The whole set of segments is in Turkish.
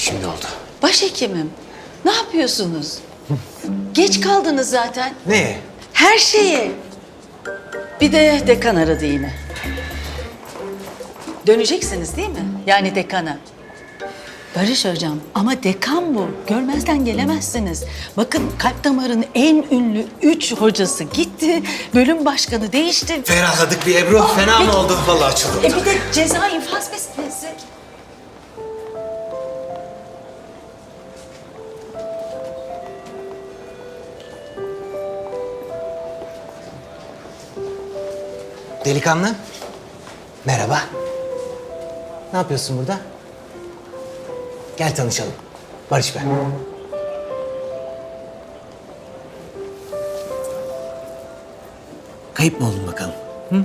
Şimdi oldu. Başhekimim, ne yapıyorsunuz? Geç kaldınız zaten. Ne? Her şeye. Bir de dekan aradı yine. Döneceksiniz değil mi? Yani dekana. Barış hocam ama dekan bu. Görmezden gelemezsiniz. Bakın kalp damarın en ünlü üç hocası gitti. Bölüm başkanı değişti. Ferahladık bir Ebru. Fena mı oldu? Vallahi açıldı. E bir de ceza infaz meselesi. Delikanlı. Merhaba. Ne yapıyorsun burada? Gel tanışalım. Barış ben. Kayıp mı oldun bakalım? Hı?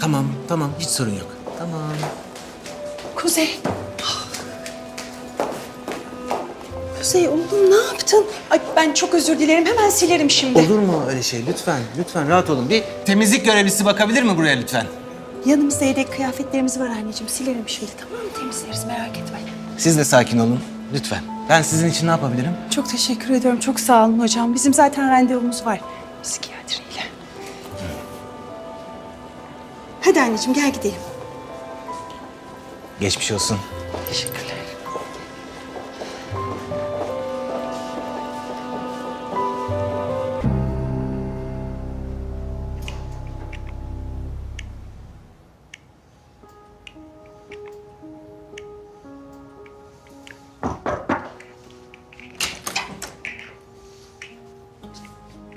Tamam, tamam. Hiç sorun yok. Tamam. Kuzey. Kuzey oğlum ne yaptın? Ay ben çok özür dilerim. Hemen silerim şimdi. Olur mu öyle şey? Lütfen, lütfen rahat olun. Bir temizlik görevlisi bakabilir mi buraya lütfen? Yanımızda yedek kıyafetlerimiz var anneciğim. Silerim şimdi tamam mı? Temizleriz merak etme. Siz de sakin olun. Lütfen. Ben sizin için ne yapabilirim? Çok teşekkür ediyorum. Çok sağ olun hocam. Bizim zaten randevumuz var. Psikiyatriyle. Hadi anneciğim gel gidelim. Geçmiş olsun. Teşekkürler.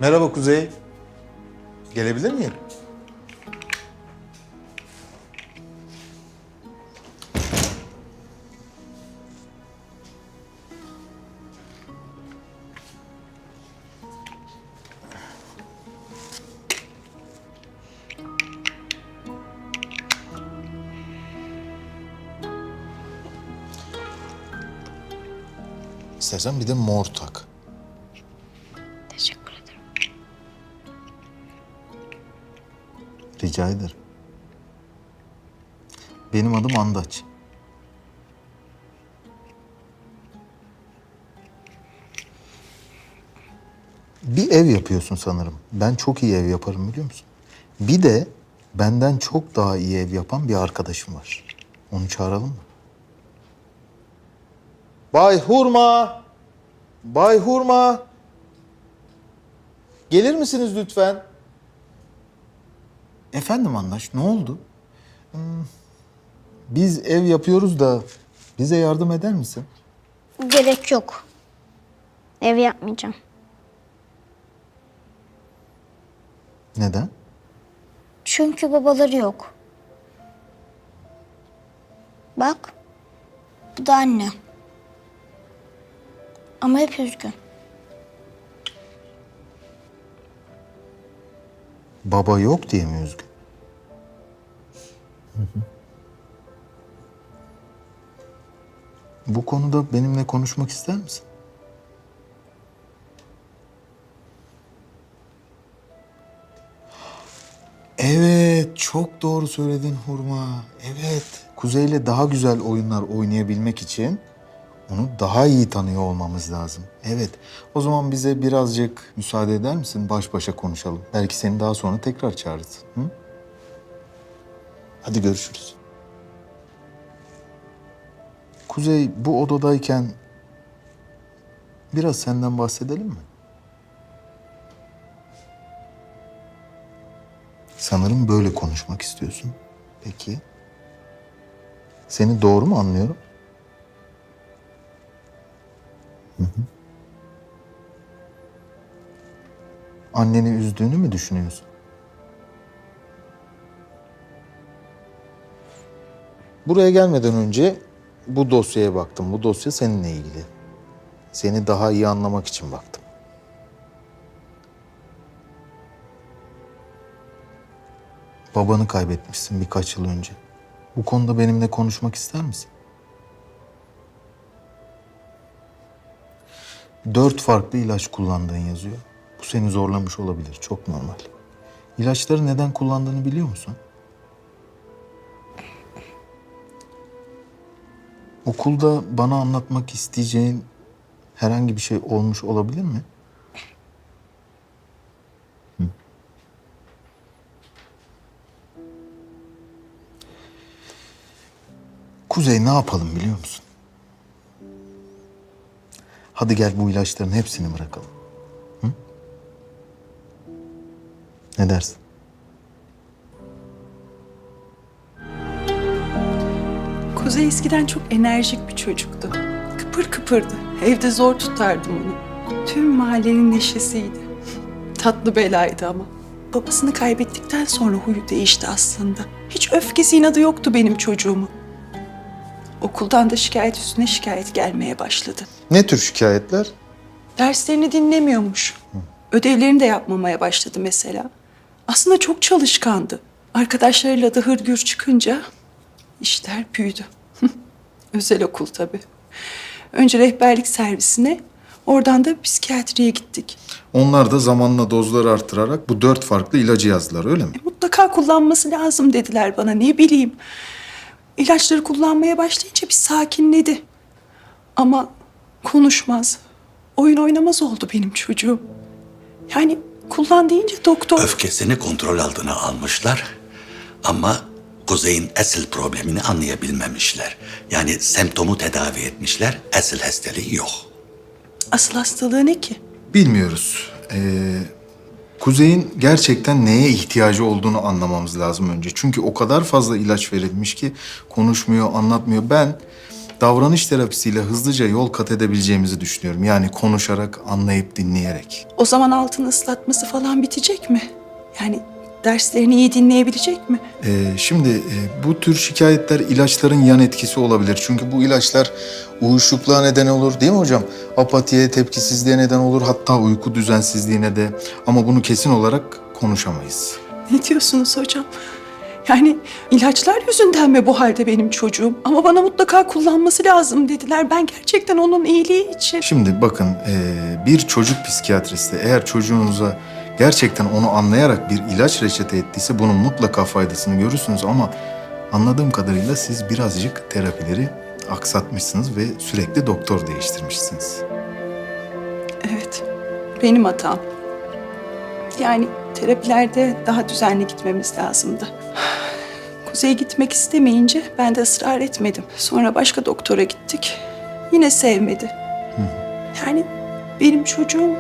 Merhaba Kuzey. Gelebilir miyim? İstersen bir de mor tak. Rica ederim. Benim adım Andaç. Bir ev yapıyorsun sanırım. Ben çok iyi ev yaparım biliyor musun? Bir de benden çok daha iyi ev yapan bir arkadaşım var. Onu çağıralım mı? Bay Hurma! Bay Hurma! Gelir misiniz lütfen? Efendim Andaş, ne oldu? Hmm, Biz ev yapıyoruz da bize yardım eder misin? Gerek yok. Ev yapmayacağım. Neden? Çünkü babaları yok. Bak. Bu da anne. Ama hep üzgün. Baba yok diye mi üzgün? Bu konuda benimle konuşmak ister misin? Evet, çok doğru söyledin Hurma. Evet, Kuzey'le daha güzel oyunlar oynayabilmek için onu daha iyi tanıyor olmamız lazım. Evet, o zaman bize birazcık müsaade eder misin? Baş başa konuşalım. Belki seni daha sonra tekrar çağırırız. Hı? Hadi görüşürüz. Kuzey bu odadayken biraz senden bahsedelim mi? Sanırım böyle konuşmak istiyorsun. Peki. Seni doğru mu anlıyorum? Hı hı. Anneni üzdüğünü mü düşünüyorsun? Buraya gelmeden önce bu dosyaya baktım. Bu dosya seninle ilgili. Seni daha iyi anlamak için baktım. Babanı kaybetmişsin birkaç yıl önce. Bu konuda benimle konuşmak ister misin? Dört farklı ilaç kullandığın yazıyor. Bu seni zorlamış olabilir. Çok normal. İlaçları neden kullandığını biliyor musun? Okulda bana anlatmak isteyeceğin herhangi bir şey olmuş olabilir mi? Hı. Kuzey ne yapalım biliyor musun? Hadi gel bu ilaçların hepsini bırakalım. Hı? Ne dersin? Kuzey eskiden çok enerjik bir çocuktu. Kıpır kıpırdı. Evde zor tutardım onu. Tüm mahallenin neşesiydi. Tatlı belaydı ama. Babasını kaybettikten sonra huyu değişti aslında. Hiç öfkesi inadı yoktu benim çocuğumu. Okuldan da şikayet üstüne şikayet gelmeye başladı. Ne tür şikayetler? Derslerini dinlemiyormuş. Ödevlerini de yapmamaya başladı mesela. Aslında çok çalışkandı. Arkadaşlarıyla da hırgür çıkınca işler büyüdü. Özel okul tabii. Önce rehberlik servisine, oradan da psikiyatriye gittik. Onlar da zamanla dozları artırarak bu dört farklı ilacı yazdılar öyle mi? E, mutlaka kullanması lazım dediler bana ne bileyim. İlaçları kullanmaya başlayınca bir sakinledi. Ama konuşmaz, oyun oynamaz oldu benim çocuğum. Yani kullan deyince doktor... Öfkesini kontrol altına almışlar ama Kuzey'in asıl problemini anlayabilmemişler. Yani semptomu tedavi etmişler, asıl hastalığı yok. Asıl hastalığı ne ki? Bilmiyoruz. Ee, Kuzey'in gerçekten neye ihtiyacı olduğunu anlamamız lazım önce. Çünkü o kadar fazla ilaç verilmiş ki konuşmuyor, anlatmıyor. Ben davranış terapisiyle hızlıca yol kat edebileceğimizi düşünüyorum. Yani konuşarak, anlayıp, dinleyerek. O zaman altını ıslatması falan bitecek mi? Yani derslerini iyi dinleyebilecek mi? Ee, şimdi e, bu tür şikayetler ilaçların yan etkisi olabilir. Çünkü bu ilaçlar uyuşukluğa neden olur değil mi hocam? Apatiye, tepkisizliğe neden olur. Hatta uyku düzensizliğine de. Ama bunu kesin olarak konuşamayız. Ne diyorsunuz hocam? Yani ilaçlar yüzünden mi bu halde benim çocuğum? Ama bana mutlaka kullanması lazım dediler. Ben gerçekten onun iyiliği için. Şimdi bakın e, bir çocuk psikiyatristi eğer çocuğunuza gerçekten onu anlayarak bir ilaç reçete ettiyse bunun mutlaka faydasını görürsünüz ama anladığım kadarıyla siz birazcık terapileri aksatmışsınız ve sürekli doktor değiştirmişsiniz. Evet, benim hatam. Yani terapilerde daha düzenli gitmemiz lazımdı. Kuzey gitmek istemeyince ben de ısrar etmedim. Sonra başka doktora gittik. Yine sevmedi. Yani benim çocuğum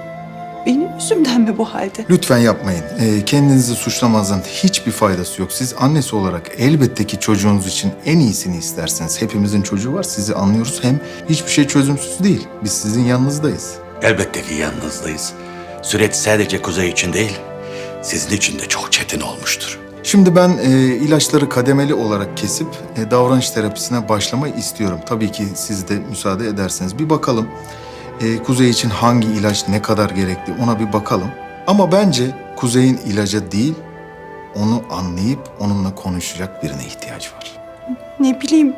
benim yüzümden mi bu halde? Lütfen yapmayın. E, kendinizi suçlamanızın hiçbir faydası yok. Siz annesi olarak elbette ki çocuğunuz için en iyisini istersiniz. Hepimizin çocuğu var, sizi anlıyoruz. Hem hiçbir şey çözümsüz değil. Biz sizin yanınızdayız. Elbette ki yanınızdayız. Süreç sadece Kuzey için değil, sizin için de çok çetin olmuştur. Şimdi ben e, ilaçları kademeli olarak kesip e, davranış terapisine başlamayı istiyorum. Tabii ki siz de müsaade ederseniz. Bir bakalım e, Kuzey için hangi ilaç ne kadar gerekli ona bir bakalım. Ama bence Kuzey'in ilaca değil, onu anlayıp onunla konuşacak birine ihtiyacı var. Ne bileyim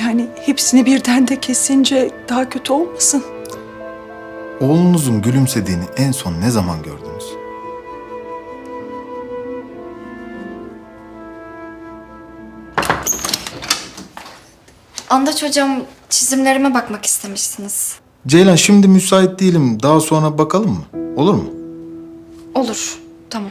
yani hepsini birden de kesince daha kötü olmasın. Oğlunuzun gülümsediğini en son ne zaman gördünüz? Andaç hocam çizimlerime bakmak istemişsiniz. Ceylan şimdi müsait değilim. Daha sonra bakalım mı? Olur mu? Olur, tamam.